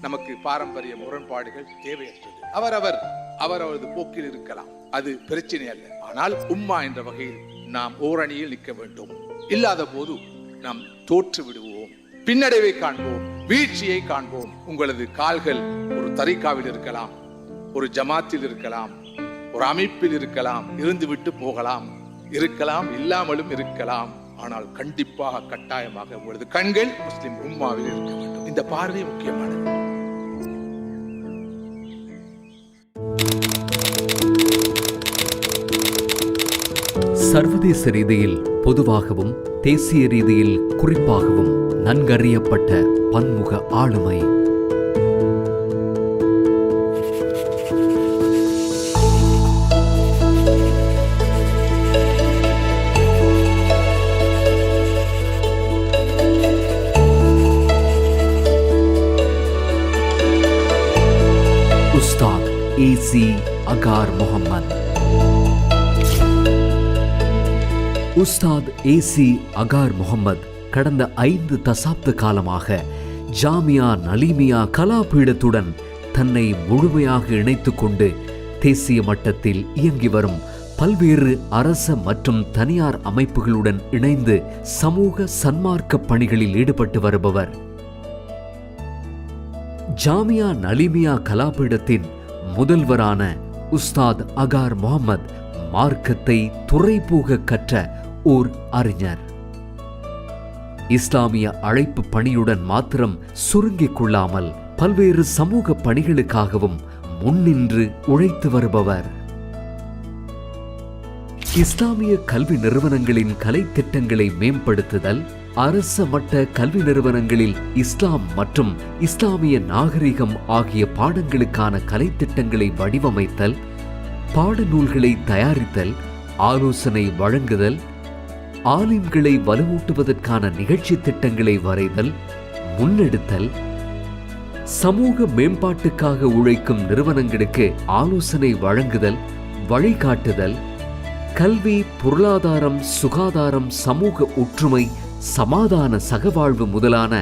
நமக்கு பாரம்பரிய முரண்பாடுகள் தேவையற்றது. அவரவர் அவரவரது போக்கில் இருக்கலாம். அது பிரச்சனை அல்ல. ஆனால் உம்மா என்ற வகையில் நாம் ஓரணியில் நிற்க வேண்டும். இல்லாத போது நாம் தோற்று விடுவோம். பின்னடைவை காண்போம். வீழ்ச்சியை காண்போம். உங்களது கால்கள் ஒரு தரிக்காவில் இருக்கலாம். ஒரு ஜமாத்தில் இருக்கலாம். ஒரு அமைப்பில் இருக்கலாம். இருந்துவிட்டு போகலாம். இருக்கலாம் இல்லாமலும் இருக்கலாம். ஆனால் கண்டிப்பாக கட்டாயமாக உங்களது கண்கள் முஸ்லிம் உம்மாவில் இருக்க வேண்டும். இந்த பார்வை முக்கியமானது. சர்வதேச ரீதியில் பொதுவாகவும் தேசிய ரீதியில் குறிப்பாகவும் நன்கறியப்பட்ட பன்முக ஆளுமை உஸ்தாத் ஏசி அகார் முகமது கடந்த ஐந்து தசாப்த காலமாக ஜாமியா நலீமியா கலாபீடத்துடன் தன்னை முழுமையாக இணைத்து கொண்டு தேசிய மட்டத்தில் இயங்கி வரும் பல்வேறு அரச மற்றும் தனியார் அமைப்புகளுடன் இணைந்து சமூக சன்மார்க்க பணிகளில் ஈடுபட்டு வருபவர். ஜாமியா நலிமியா கலாபீடத்தின் முதல்வரான உஸ்தாத் அகார் முகமது மார்க்கத்தை துறைபோக கற்ற ஓர் அறிஞர். இஸ்லாமிய அழைப்பு பணியுடன் மாத்திரம் சுருங்கிக் கொள்ளாமல் பல்வேறு சமூக பணிகளுக்காகவும் முன்னின்று உழைத்து வருபவர். இஸ்லாமிய கல்வி நிறுவனங்களின் கலை திட்டங்களை மேம்படுத்துதல் அரச மட்ட கல்வி நிறுவனங்களில் இஸ்லாம் மற்றும் இஸ்லாமிய நாகரிகம் ஆகிய பாடங்களுக்கான கலை திட்டங்களை வடிவமைத்தல் பாடநூல்களை தயாரித்தல் ஆலோசனை வழங்குதல் ஆலிம்களை வலுவூட்டுவதற்கான நிகழ்ச்சி திட்டங்களை வரைதல் முன்னெடுத்தல் சமூக மேம்பாட்டுக்காக உழைக்கும் நிறுவனங்களுக்கு ஆலோசனை வழங்குதல் வழிகாட்டுதல் கல்வி பொருளாதாரம் சுகாதாரம் சமூக ஒற்றுமை சமாதான சகவாழ்வு முதலான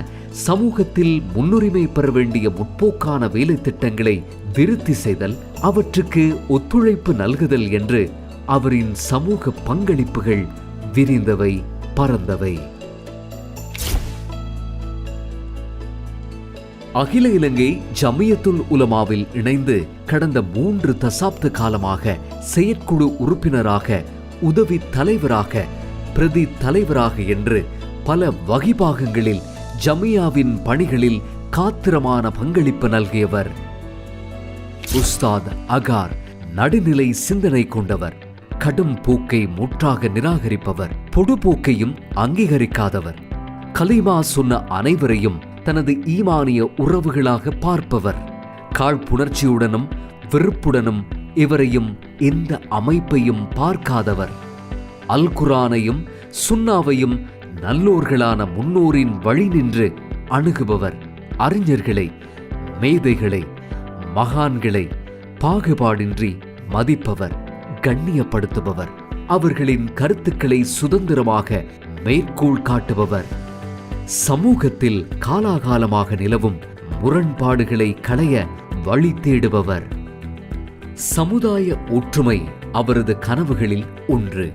சமூகத்தில் முன்னுரிமை பெற வேண்டிய முற்போக்கான வேலை திட்டங்களை விருத்தி செய்தல் அவற்றுக்கு ஒத்துழைப்பு நல்குதல் என்று அவரின் சமூக பங்களிப்புகள் விரிந்தவை பரந்தவை அகில இலங்கை ஜமியத்துல் உலமாவில் இணைந்து கடந்த மூன்று தசாப்த காலமாக செயற்குழு உறுப்பினராக உதவி தலைவராக பிரதி தலைவராக என்று பல வகிபாகங்களில் ஜமியாவின் பணிகளில் காத்திரமான பங்களிப்பு நல்கியவர். உஸ்தாத் அகார் நடுநிலை சிந்தனை கொண்டவர். கடும் போக்கை முற்றாக நிராகரிப்பவர் பொடுபோக்கையும் அங்கீகரிக்காதவர். கலிமா சொன்ன அனைவரையும் தனது ஈமானிய உறவுகளாக பார்ப்பவர். காழ்ப்புணர்ச்சியுடனும் வெறுப்புடனும் இவரையும் எந்த அமைப்பையும் பார்க்காதவர். அல் குரானையும் சுன்னாவையும் நல்லோர்களான முன்னோரின் வழி நின்று அணுகுபவர். அறிஞர்களை மேதைகளை மகான்களை பாகுபாடின்றி மதிப்பவர். கண்ணியப்படுத்துபவர். அவர்களின் கருத்துக்களை சுதந்திரமாக மேற்கோள் காட்டுபவர். சமூகத்தில் காலாகாலமாக நிலவும் முரண்பாடுகளை களைய வழி தேடுபவர். சமுதாய ஒற்றுமை அவரது கனவுகளில் ஒன்று.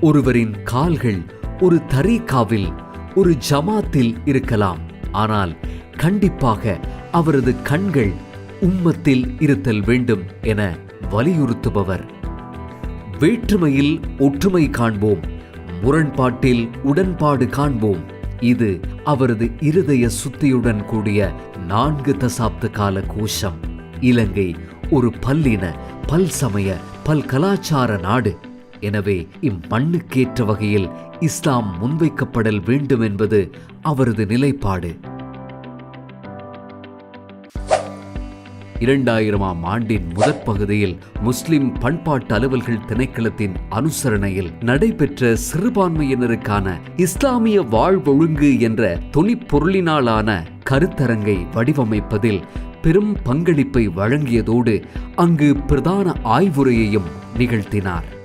ஒருவரின் கால்கள் ஒரு தரீகாவில் ஒரு ஜமாத்தில் இருக்கலாம். ஆனால் கண்டிப்பாக அவரது கண்கள் உம்மத்தில் இருத்தல் வேண்டும் என வலியுறுத்துபவர். வேற்றுமையில் ஒற்றுமை காண்போம். முரண்பாட்டில் உடன்பாடு காண்போம். இது அவரது இருதய சுத்தியுடன் கூடிய நான்கு தசாப்த கால கோஷம். இலங்கை ஒரு பல்லின பல் சமய பல் கலாச்சார நாடு. எனவே இம்மண்ணுக்கேற்ற வகையில் இஸ்லாம் முன்வைக்கப்படல் வேண்டும் என்பது அவரது நிலைப்பாடு. இரண்டாயிரமாம் ஆண்டின் முதற் பகுதியில் முஸ்லிம் பண்பாட்டு அலுவல்கள் திணைக்களத்தின் அனுசரணையில் நடைபெற்ற சிறுபான்மையினருக்கான இஸ்லாமிய வாழ்வொழுங்கு என்ற தொனிப்பொருளினாலான கருத்தரங்கை வடிவமைப்பதில் பெரும் பங்களிப்பை வழங்கியதோடு அங்கு பிரதான ஆய்வுரையையும் நிகழ்த்தினார்.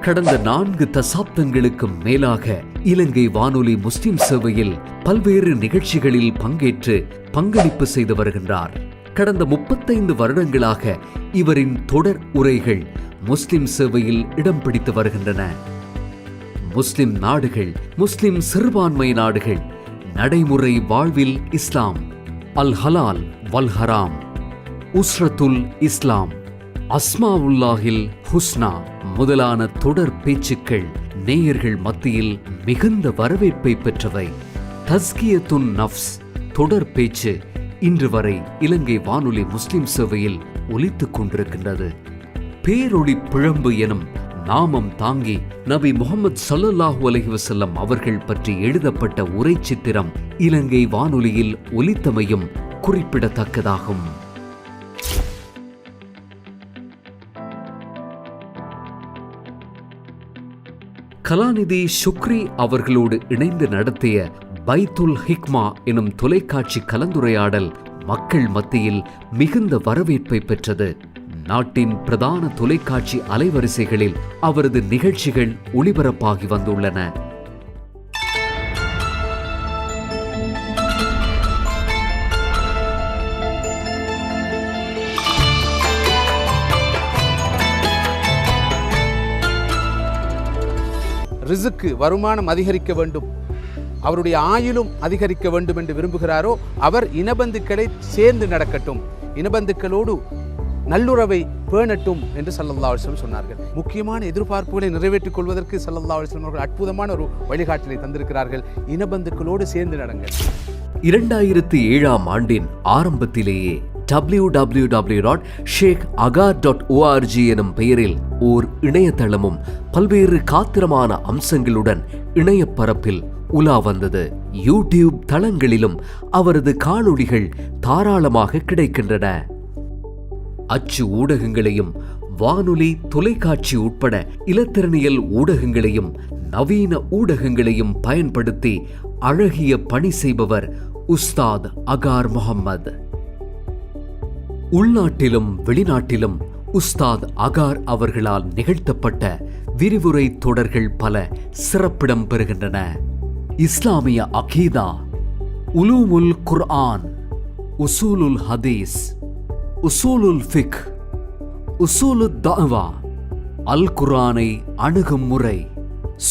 கடந்த நான்கு தசாப்தங்களுக்கும் மேலாக இலங்கை வானொலி முஸ்லிம் சேவையில் பல்வேறு நிகழ்ச்சிகளில் பங்கேற்று பங்களிப்பு செய்து வருகின்றார். கடந்த முப்பத்தைந்து வருடங்களாக இவரின் தொடர் உரைகள் முஸ்லிம் சேவையில் இடம் பிடித்து வருகின்றன. முஸ்லிம் நாடுகள் முஸ்லிம் சிறுபான்மை நாடுகள் நடைமுறை வாழ்வில் இஸ்லாம் அல் ஹலால் வல் ஹராம் உஸ்ரத்துல் இஸ்லாம் அஸ்மாவுல்லாஹில் ஹுஸ்னா முதலான தொடர் பேச்சுக்கள் நேயர்கள் மத்தியில் மிகுந்த வரவேற்பை பெற்றவை. தஸ்கியத்துன் நஃப்ஸ் தொடர் பேச்சு இன்று வரை இலங்கை வானொலி முஸ்லிம் சேவையில் ஒலித்துக் கொண்டிருக்கின்றது. பேரொளி பிழம்பு எனும் நாமம் தாங்கி நபி முகமது சல்லல்லாஹு அலைஹி அவர்கள் பற்றி எழுதப்பட்ட உரை சித்திரம் இலங்கை வானொலியில் ஒலித்தமையும் குறிப்பிடத்தக்கதாகும். கலாநிதி சுக்ரி அவர்களோடு இணைந்து நடத்திய பைத்துல் ஹிக்மா எனும் தொலைக்காட்சி கலந்துரையாடல் மக்கள் மத்தியில் மிகுந்த வரவேற்பை பெற்றது. நாட்டின் பிரதான தொலைக்காட்சி அலைவரிசைகளில் அவரது நிகழ்ச்சிகள் ஒளிபரப்பாகி வந்துள்ளன. ரிசுக்கு வருமானம் அதிகரிக்க வேண்டும். அவருடைய ஆயுளும் அதிகரிக்க வேண்டும் என்று விரும்புகிறாரோ அவர் இனபந்துக்களை சேர்ந்து நடக்கட்டும். இனபந்துக்களோடு நல்லுறவை பேணட்டும் என்று சல்லல்லா அலிஸ்லம் சொன்னார்கள். முக்கியமான எதிர்பார்ப்புகளை நிறைவேற்றிக் கொள்வதற்கு சல்லல்லா அலிஸ்லம் அவர்கள் அற்புதமான ஒரு வழிகாட்டலை தந்திருக்கிறார்கள். இனபந்துக்களோடு சேர்ந்து நடங்கள். இரண்டாயிரத்தி ஏழாம் ஆண்டின் ஆரம்பத்திலேயே W W W dot Shekhar dot O R G எனும் பெயரில் ஓர் இணையதளமும் பல்வேறு காத்திரமான அம்சங்களுடன் இணையப்பரப்பில் உலா வந்தது. யூடியூப் தளங்களிலும் அவரது காணொளிகள் தாராளமாக கிடைக்கின்றன. அச்சு ஊடகங்களையும் வானொலி தொலைக்காட்சி உட்பட இலத்திரனியல் ஊடகங்களையும் நவீன ஊடகங்களையும் பயன்படுத்தி அழகிய பணி செய்பவர் உஸ்தாத் அகார் முகம்மது உள்நாட்டிலும் வெளிநாட்டிலும் உஸ்தாத் அகார் அவர்களால் நிகழ்த்தப்பட்ட விரிவுரை தொடர்கள் பல சிறப்பிடம் பெறுகின்றன. இஸ்லாமிய அகீதா உலூமுல் குர்ஆன் உசூலுல் ஹதீஸ் உசூலுல் ஃபிக் உசூலு தாவா அல் குர்ஆனை அணுகும் முறை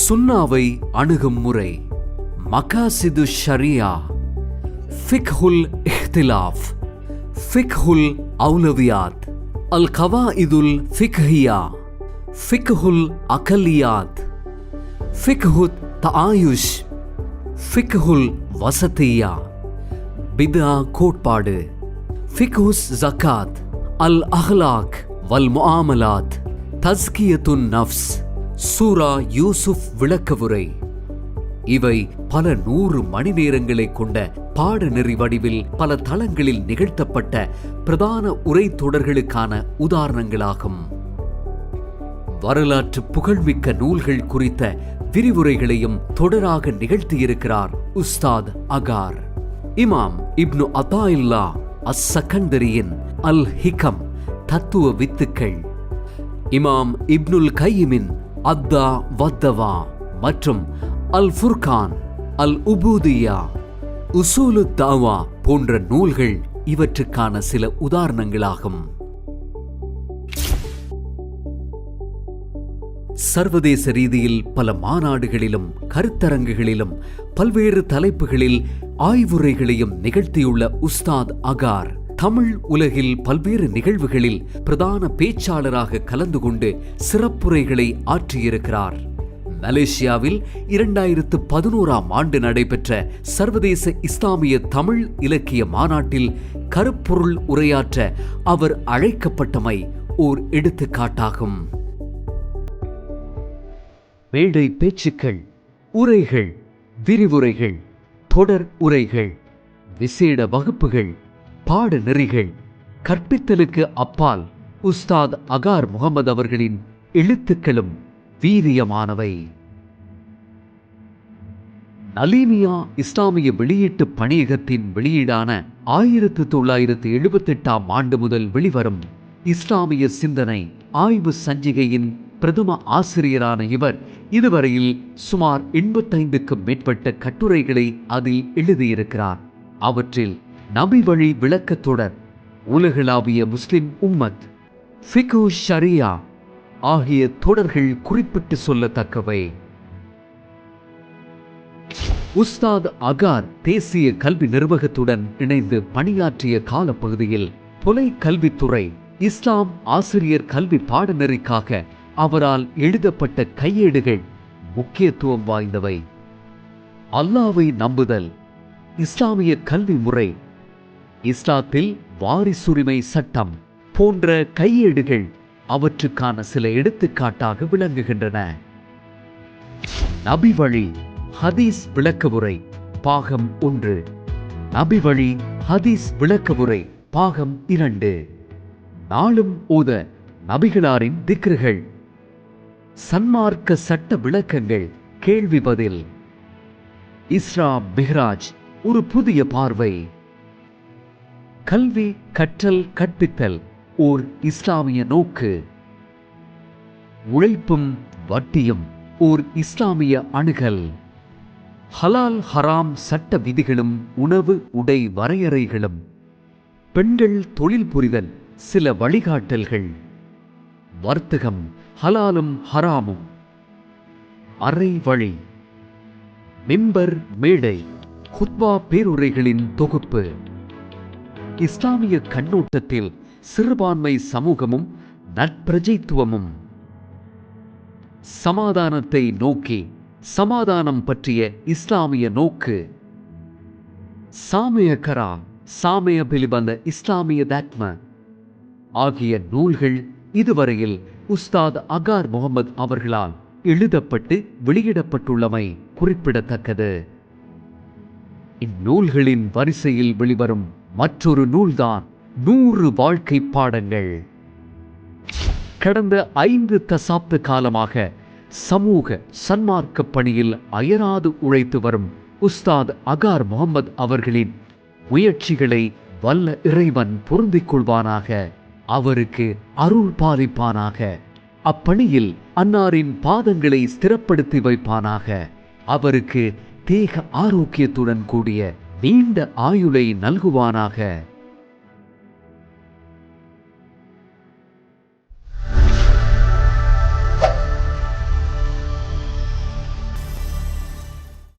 சுன்னாவை அணுகும் முறை மகாசிது ஷரியா ஃபிக்ஹுல் இஹ்திலாஃப் ஃபிக்ஹுல் அவுலவியாத். அல் கவாயிதுல் ஃபிக்ஹியா. ஃபிக்ஹுல் அகலியாத். ஃபிக்ஹுத் தஆயுஷ். ஃபிக்ஹுல் வசதியா. பிதா கோட்பாடு. ஃபிக்ஹுஸ் ஜக்காத். அல் அஹ்லாக் வல் முஆமலாத் தஸ்கியத்துன் நஃப்ஸ். சூரா யூசுப் விளக்கவுரை. இவை பல நூறு மணி நேரங்களை கொண்ட பாடநெறி வடிவில் பல தளங்களில் நிகழ்த்தப்பட்ட பிரதான உரை தொடர்களுக்கான உதாரணங்களாகும். வரலாற்று புகழ்மிக்க நூல்கள் குறித்த விரிவுரைகளையும் தொடராக நிகழ்த்தியிருக்கிறார் உஸ்தாத் அகார். இமாம் இப்னு அதாயில்லா அஸ் சகண்டரியின் அல் ஹிகம் தத்துவ வித்துக்கள். இமாம் இப்னுல் கையிமின் அத்தா வத்தவா மற்றும் அல் ஃபுர்கான் அல் உபூதியா உசூலு தாவா போன்ற நூல்கள் இவற்றுக்கான சில உதாரணங்களாகும். சர்வதேச ரீதியில் பல மாநாடுகளிலும் கருத்தரங்குகளிலும் பல்வேறு தலைப்புகளில் ஆய்வுரைகளையும் நிகழ்த்தியுள்ள உஸ்தாத் அகார் தமிழ் உலகில் பல்வேறு நிகழ்வுகளில் பிரதான பேச்சாளராக கலந்து கொண்டு சிறப்புரைகளை ஆற்றியிருக்கிறார். மலேசியாவில் இரண்டாயிரத்து பதினோராம் ஆண்டு நடைபெற்ற சர்வதேச இஸ்லாமிய தமிழ் இலக்கிய மாநாட்டில் கருப்பொருள் உரையாற்ற அவர் அழைக்கப்பட்டமை ஓர் எடுத்துக்காட்டாகும். மேடை பேச்சுக்கள் உரைகள் விரிவுரைகள் தொடர் உரைகள் விசேட வகுப்புகள் பாடநெறிகள் கற்பித்தலுக்கு அப்பால் உஸ்தாத் அகார் முகமது அவர்களின் எழுத்துக்களும் வீரியமானவை. நலீமியா இஸ்லாமிய வெளியீட்டு பணியகத்தின் வெளியீடான ஆயிரத்து தொள்ளாயிரத்து எழுபத்தெட்டாம் ஆண்டு முதல் வெளிவரும் இஸ்லாமிய சிந்தனை ஆய்வு சஞ்சிகையின் பிரதம ஆசிரியரான இவர் இதுவரையில் சுமார் எண்பத்தைந்துக்கும் மேற்பட்ட கட்டுரைகளை அதில் எழுதியிருக்கிறார். அவற்றில் நபி வழி விளக்கத்தொடர் உலகளாவிய முஸ்லிம் உம்மத் ஃபிகு ஷரியா ஆகிய தொடர்கள் குறிப்பிட்டு சொல்லத்தக்கவை. உஸ்தாத் அகார் தேசிய கல்வி நிர்வாகத்துடன் இணைந்து பணியாற்றிய காலப்பகுதியில் புலை கல்வித்துறை இஸ்லாம் ஆசிரியர் கல்வி பாடநெறிக்காக அவரால் எழுதப்பட்ட கையேடுகள் முக்கியத்துவம் வாய்ந்தவை. அல்லாவை நம்புதல் இஸ்லாமிய கல்வி முறை இஸ்லாத்தில் வாரிசுரிமை சட்டம் போன்ற கையேடுகள் அவற்றுக்கான சில எடுத்துக்காட்டாக விளங்குகின்றன. நபி வழி ஹதீஸ் விளக்கவுரை பாகம் ஒன்று. நபி வழி ஹதீஸ் விளக்கவுரை பாகம் இரண்டு. நாளும் ஓத நபிகளாரின் திக்ருகள். சன்மார்க்க சட்ட விளக்கங்கள் கேள்வி பதில். இஸ்ரா மிஹ்ராஜ் ஒரு புதிய பார்வை. கல்வி கற்றல் கற்பித்தல் ஓர் இஸ்லாமிய நோக்கு. உழைப்பும் வட்டியும் ஓர் இஸ்லாமிய அணுகல். ஹலால் ஹராம் சட்ட விதிகளும் உணவு உடை வரையறைகளும் பெண்கள் தொழில் புரிதல் சில வழிகாட்டல்கள். வர்த்தகம் ஹலாலும் ஹராமும். அரை வழி மிம்பர் மேடை ஹுத்பா பேருரைகளின் தொகுப்பு. இஸ்லாமிய கண்ணோட்டத்தில் சிறுபான்மை சமூகமும் நட்பிரஜைத்துவமும். சமாதானத்தை நோக்கி சமாதானம் பற்றிய இஸ்லாமிய நோக்கு. சாமிய கரா சாமிய பிலிபந்த இஸ்லாமிய தாத்ம. ஆகிய நூல்கள் இதுவரையில் உஸ்தாத் அகார் முகமது அவர்களால் எழுதப்பட்டு வெளியிடப்பட்டுள்ளமை குறிப்பிடத்தக்கது. இந்நூல்களின் வரிசையில் வெளிவரும் மற்றொரு நூல்தான் நூறு வாழ்க்கை பாடங்கள். கடந்த ஐந்து தசாப்த காலமாக சமூக சன்மார்க்க பணியில் அயராது உழைத்து வரும் உஸ்தாத் அகார் முகமது அவர்களின் முயற்சிகளை வல்ல இறைவன் பொருந்திக் கொள்வானாக அவருக்கு அருள் பாலிப்பானாக அப்பணியில் அன்னாரின் பாதங்களை ஸ்திரப்படுத்தி வைப்பானாக அவருக்கு தேக ஆரோக்கியத்துடன் கூடிய நீண்ட ஆயுளை நல்குவானாக.